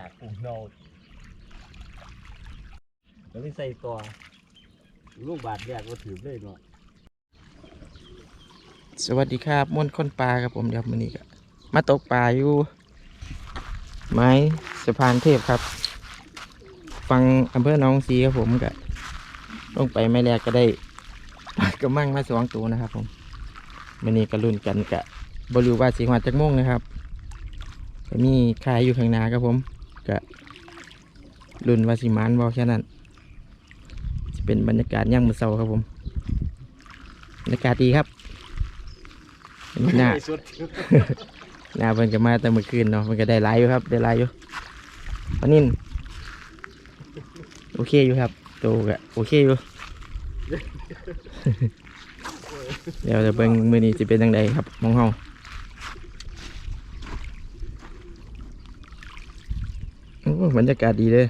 อยากปลูกเนาแล้วไม่ใส่ตัวลูกบาทแยกก็ถือเลยเนาะสวัสดีครับมวนค้นปลาครับผมเดี๋ยวมื้อนี้ก็มาตกปลาอยู่ ไม้สะพานเทพครับ ฟังอำเภอหนองสีครับผมก็ลงไปไม่แรกก็ได้กระมังมาสองตัวนะครับ ผมมื้อนี้ก็รุ่นกันกะบริวว่าสีหวาดจักโมงนะครับก็มีขายอยู่ข้างหน้าครับผม ก็รุ่นวาสีมานบอแค่นั้นจะเป็นบรรยากาศย่างมือเสาครับผมบรรยากาศดีครับหน้าหน้าเพิ่นก็มาแต่เมื่อคืนเนาะมันก็ได้หลายอยู่ครับ ได้หลายอยู่ปานินโอเคอยู่ครับโตก็โอเคอยู่เดี๋ยวจะเบิ่งมือนี้จะเป็นจังไดครับมองเฮาโอ้ บรรยากาศดีเลย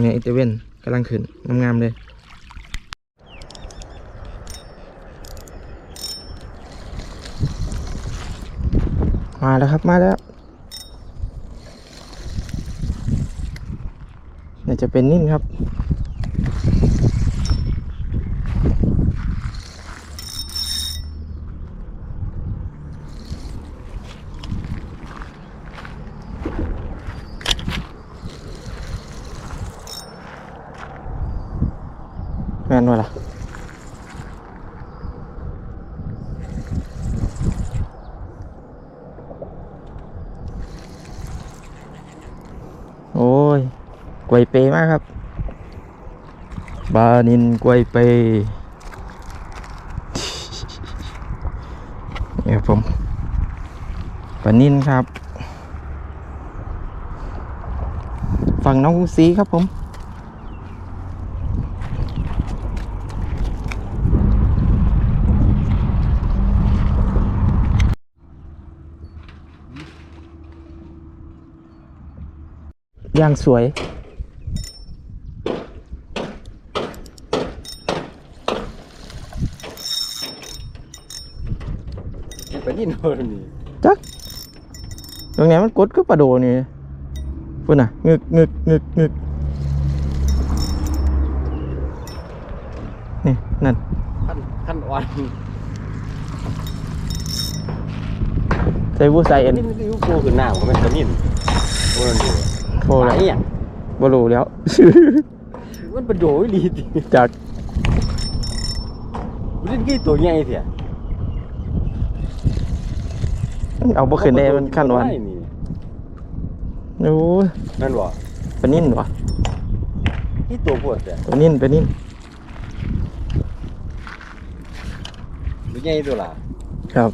เนี่ยอิตาเวนกำลังขึ้นงามๆเลยมาแล้วครับมาแล้วเนี่ยจะเป็นนิ่นครับ ม่นวะล่ะโอ้ยกวยเปมากครับบานินกวยเปนี่ครับผมปลานินครับ ฝั่งน้องกรุงศรีครับผม ย่างสวยไปนี่โน่นนี่จักตรงไหนมันกดก็ปลาโดนี่พุ่นน่ะงึกงึกงึกงึกนี่ นั่น ขั้นขั้นอ่อนใส่บูใส่เอ็น นี่มันคือโคขึ้นหน้าผมเป็นตัวนิ่มโอ้นั่นดู โทรไหแล้วอะบรูแล้ว มันเป็นโดยลีดิจากมันเล่นกี่ตัวใหญ่เถี่ยเอาบ่ขึ้นได้มันขั้นวันนี่โอ้ยนั่นบ่ปลานิ่นวะที่ตัวปวดเถี่ยปลานิ่นปลานิ่นตัวใหญ่ตัวละครับ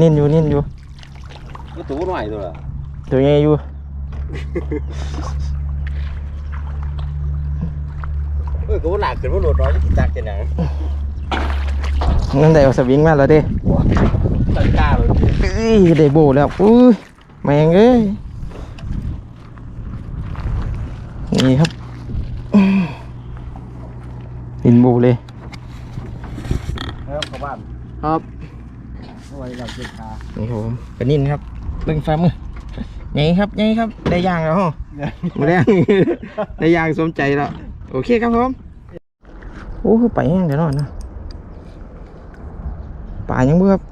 นิ่นอยู่นิ่นอยู่ ก็ตัวน้อยตัวละตัวใหญ่อยู่เออก็ว่าหนักขึ้นว่าโหลดน้อยที่ตักจะหนังนั่นได้เอาสวิงมาแล้วเด้ตังกล้าเลยเอ้ยได้โบแล้วอุ้ยแมงเอ้ยนี่ครับอื้อหินโบเลยแล้วเข้าบ้านครับเอาไว้เราเก็บขานี่ครับผมปลานิ่นครับ เบิ่งฟ้ามือไงครับไงครับ ได้ย่างแล้วฮะมาแล้วได้ย่างสมใจแล้วโอเคครับผมโอ้คือไปแห้งเดี๋ยวนอนนะป่ายังเบื่อครับ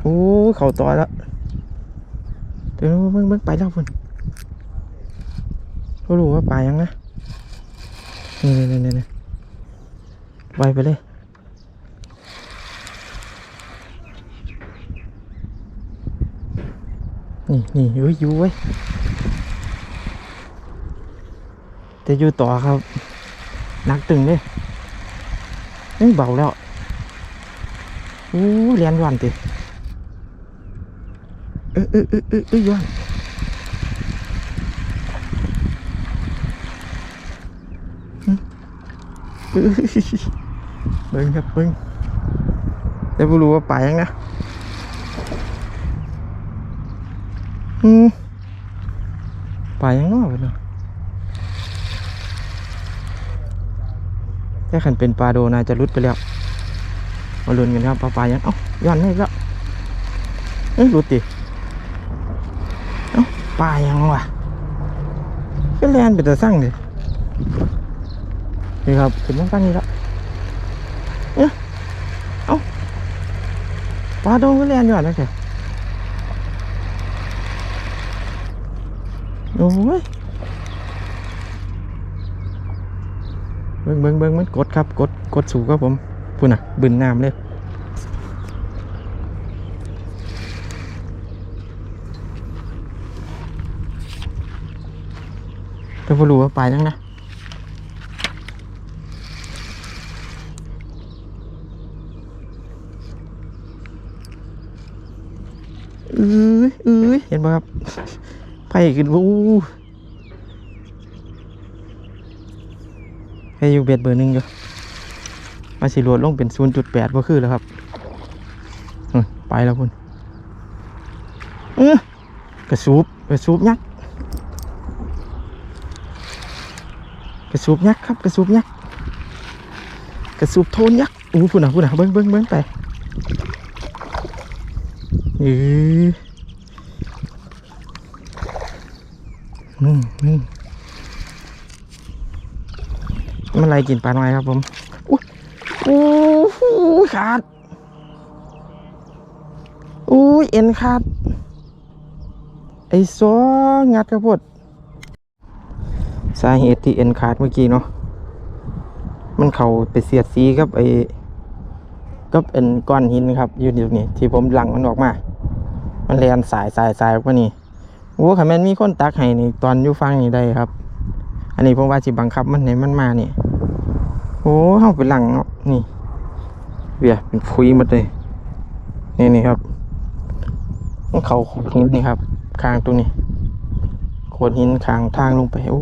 โอ้เข่าต่อยแล้วเดี๋ยวเบิ่งเบิ่งไปแล้วพุ่นก็รู้ว่าป่ายังนะนี่นี่นี่นี่ไปไปเลย นี่นี่เฮ้ยอยู่เว้ยแต่อยู่ต่อครับนักตึงเลยนี่เบาแล้วโอ้เรียนวันติเออเออเออเออเออย้อนหึเออเบิ้งครับเบิ้งแต่ไม่รู้ว่าไปยังนะ อืมปลายังงอกไปเนาะถ้าขันเป็นปลาโดนาจะรุดไปแล้ว มาลุ้นกันครับปลาปลายัง เอ้าย้อนไม่แล้วเอ้ยรู้ติเอ้าปลายังวะก็แลนไปแต่สั่งดินี่ครับขึ้นมาฟังนี่แล้วเอ้ยเอ้าปลาโดงก็แลนอยู่อะนะแก อ้ยเบิ่งเบิ่งเบิ่งมันกดครับกดกดสูงครับผมพูน่ะบึนน้ำเลยแต่พอรู้ว่าไปยังนะเอ้ยเอ้ยเห็นป่ะครับ ขึ้นวูให้อยู่เบ็ดเบอร์หนึ่งอยู่มาสิรวดลงเป็น 0.8ก็คือแล้วครับ ไปแล้วคุณเออกระสูบกระสูบยักษ์กระสูบยักษ์ครับกระสูบยักษ์กระสูบโทนยักษ์อู้พูดนะพูดนะเบิ้งเบิ้งเบิ้งไปเออ อืมอืมมันอะไรกินปลาหน่อยครับผมอู้อู้หูขาดอู้ยเอ็นขาดไอ้ซองัดครับพดสาเหตุที่เอ็นขาดเมื่อกี้เนาะมันเข้าไปเสียดสีกับไอ้กับเอ็นก้อนหินครับอยู่ตรงนี้ ที่ผมหลังมันออกมา มันแลนสายสายสายออกมานี่ โอ้ค่ะแมนมีคนตักให้นี่ตอนอยู่ฟังนี่ได้ครับ อันนี้ผมว่าสิบังคับมันให้มันมานี่โอ้เฮาไปหลังเนาะนี่เบียเป็นพุยหมดเลยนี่นี่ครับมันเข้าหินนี่ครับข้างตรงนี้โขดหินข้างทางลงไปโอ้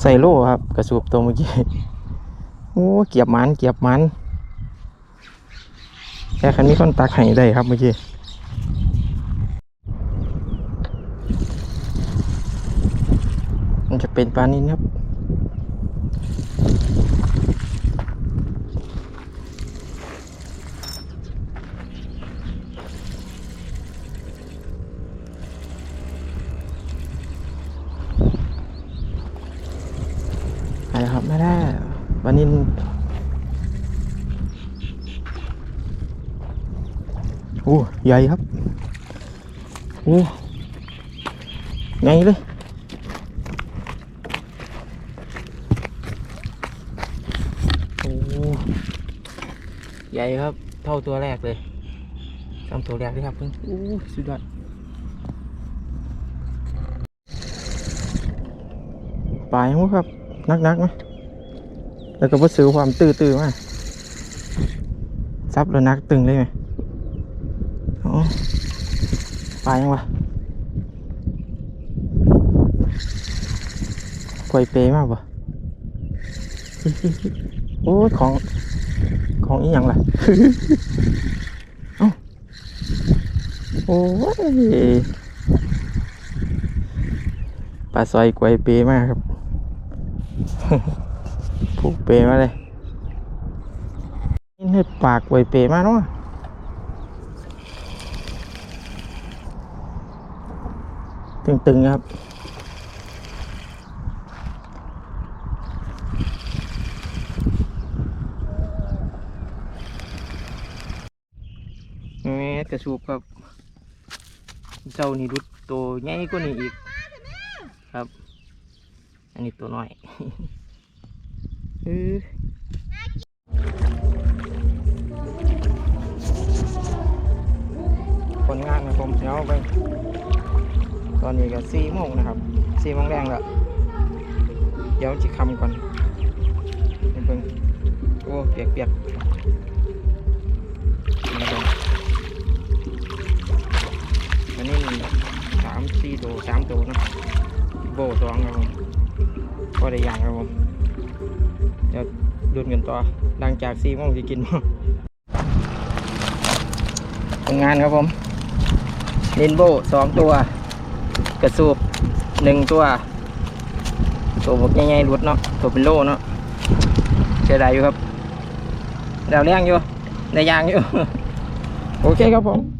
ใส่โล่ครับ กระสูบตัวเมื่อกี้โอ้เกียบมันเกียบมันแค่คันนี้คนตักไห้ได้ครับเมื่อกี้มันจะ เป็นปลานินครับ ไปแล้วครับไม่ได้วันนี้โอ้ ใหญ่ครับ โอ้ ใหญ่เลยโอ้ ใหญ่ครับ เท่าตัวแรกเลยทำตัวแรกเลยครับเพิ่งโอ้สุดยอดปลายมั้งครับ นักๆไหมแล้วก็บ่ซื้อความตื้อๆมาซับแล้วนักตึงเลยไหมอ๋อปลายังวะกล้วยเปมากปะโอ้ยของ ของอีหยังล่ะเอ้าโอ้ยปลาซอยกล้วยเปมากครับผูกเปมาเลยนี่ให้ปากไว้เปมาเนาะตึงๆครับ แม่กระ สูบครับ เจ้านี่รุดตัวใหญ่กว่านี้อีกครับ อันนี้ตัวน้อยเออผลงานนะผมเดี๋ยวไป ตอนนี้ก็สี่โมงนะครับสี่โมงแรงแล้ว เดี๋ยวจะคำก่อนเพิ่งโอ้เปียกเปียก สี่ตัวสามตัวนะโบสองครับผมก็ได้อย่างครับผมเดี๋ยวดูนกันต่อหลังจากสี่โมงจะกินมั้งทำงานครับผมเรนโบสองตัว กระสูบหนึ่งตัว ตัวบกใหญ่ๆรุดเนาะตัวเป็นโลเนาะเสียดายอยู่ครับดาวเลี้ยงอยู่ได้ยางอยู่ โอเคครับผม